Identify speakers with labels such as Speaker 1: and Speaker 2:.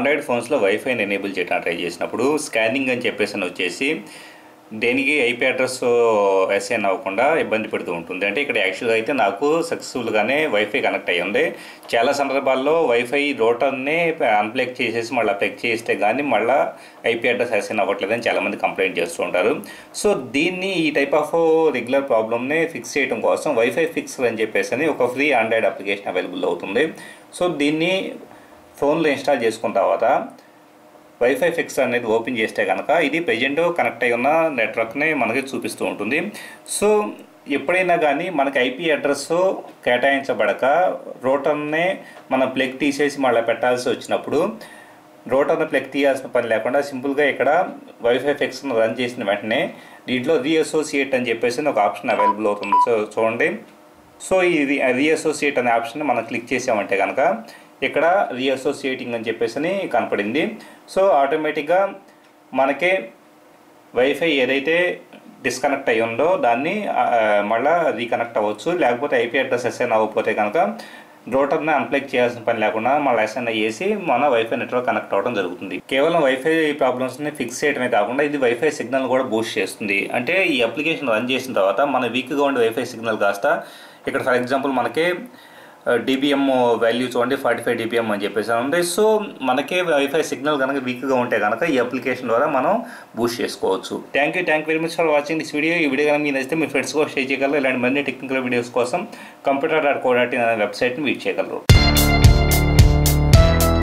Speaker 1: Android ఫోన్స్లో వైఫైని enable చేయడానికి ట్రై చేసినప్పుడు స్కానింగ్ అని చెప్పేసి అని వచ్చేసి దేనికి ఐపీ అడ్రస్ అసైన్ అవ్వకుండా ఇబ్బంది పెడుతూ ఉంటుంది. అంటే ఇక్కడ యాక్చువల్గా అయితే నాకు సక్సెస్ఫుల్గానే వైఫై కనెక్ట్ అయ్యి ఉంది. చాలా సందర్భాల్లో వైఫై రోటర్ని అన్ప్లెక్ చేసేసి మళ్ళీ ప్లెక్ చేస్తే కానీ మళ్ళీ ఐపీ అడ్రస్ అసైన్ అవ్వట్లేదని చాలామంది కంప్లైంట్ చేస్తూ ఉంటారు. సో దీన్ని ఈ టైప్ ఆఫ్ రెగ్యులర్ ప్రాబ్లమ్ని ఫిక్స్ చేయడం కోసం వైఫై ఫిక్స్ అని చెప్పేసి అని ఒక ఫ్రీ ఆండ్రాయిడ్ అప్లికేషన్ అవైలబుల్ అవుతుంది. సో దీన్ని ఫోన్లో ఇన్స్టాల్ చేసుకున్న తర్వాత వైఫై ఫిక్స్ అనేది ఓపెన్ చేస్తే కనుక ఇది ప్రజెంట్ కనెక్ట్ అయి ఉన్న నెట్వర్క్ని మనకి చూపిస్తూ ఉంటుంది. సో ఎప్పుడైనా కానీ మనకి ఐపీ అడ్రస్ కేటాయించబడక రోటర్ని మనం ప్లెక్ తీసేసి మళ్ళీ పెట్టాల్సి వచ్చినప్పుడు రోటర్ని ప్లెక్ తీయాల్సిన పని లేకుండా సింపుల్గా ఇక్కడ వైఫై ఫిక్స్ను రన్ చేసిన వెంటనే దీంట్లో రీఅసోసియేట్ అని చెప్పేసి ఒక ఆప్షన్ అవైలబుల్ అవుతుంది. సో చూడండి. సో ఈ రీఅసోసియేట్ అనే ఆప్షన్ మనం క్లిక్ చేసామంటే కనుక ఇక్కడ రీఅసోసియేటింగ్ అని చెప్పేసి అని కనపడింది. సో ఆటోమేటిక్గా మనకి వైఫై ఏదైతే డిస్కనెక్ట్ అయి ఉందో దాన్ని మళ్ళీ మళ్ళా రీకనెక్ట్ అవ్వచ్చు. లేకపోతే ఐపీ అడ్రస్ అసైన్ అవ్వకపోతే కనుక రోటర్ని అన్ప్లగ్ చేయాల్సిన పని లేకుండా మళ్ళీ అసైన్ అయ్యేసి మన వైఫై నెట్వర్క్ కనెక్ట్ అవ్వడం జరుగుతుంది. కేవలం వైఫై ప్రాబ్లమ్స్ని ఫిక్స్ చేయడమే కాకుండా ఇది వైఫై సిగ్నల్ కూడా బూస్ట్ చేస్తుంది. అంటే ఈ అప్లికేషన్ రన్ చేసిన తర్వాత మన వీక్గా ఉండే వైఫై సిగ్నల్ కాస్త ఇక్కడ ఫర్ ఎగ్జాంపుల్ మనకి Uh, డిబిఎం వాల్యూ చూడండి ఫార్టీ ఫైవ్ డిబిఎం అని చెప్పేసి ఉంది. సో మనకే వైఫై సిగ్నల్ కనుక వీక్గా ఉంటే కనుక ఈ అప్లికేషన్ ద్వారా మనం బూస్ట్ చేసుకోవచ్చు. Thank you thank very much for watching this video ఈ వీడియో కనుక మీకు నచ్చితే మీ ఫ్రెండ్స్ కూడా షేర్ చేయగలరు. ఇలాంటి మరిన్ని టెక్నికల్ వీడియోస్ కోసం computer dot co dot in అనే వెబ్సైట్ని వీట్ చేయగలరు.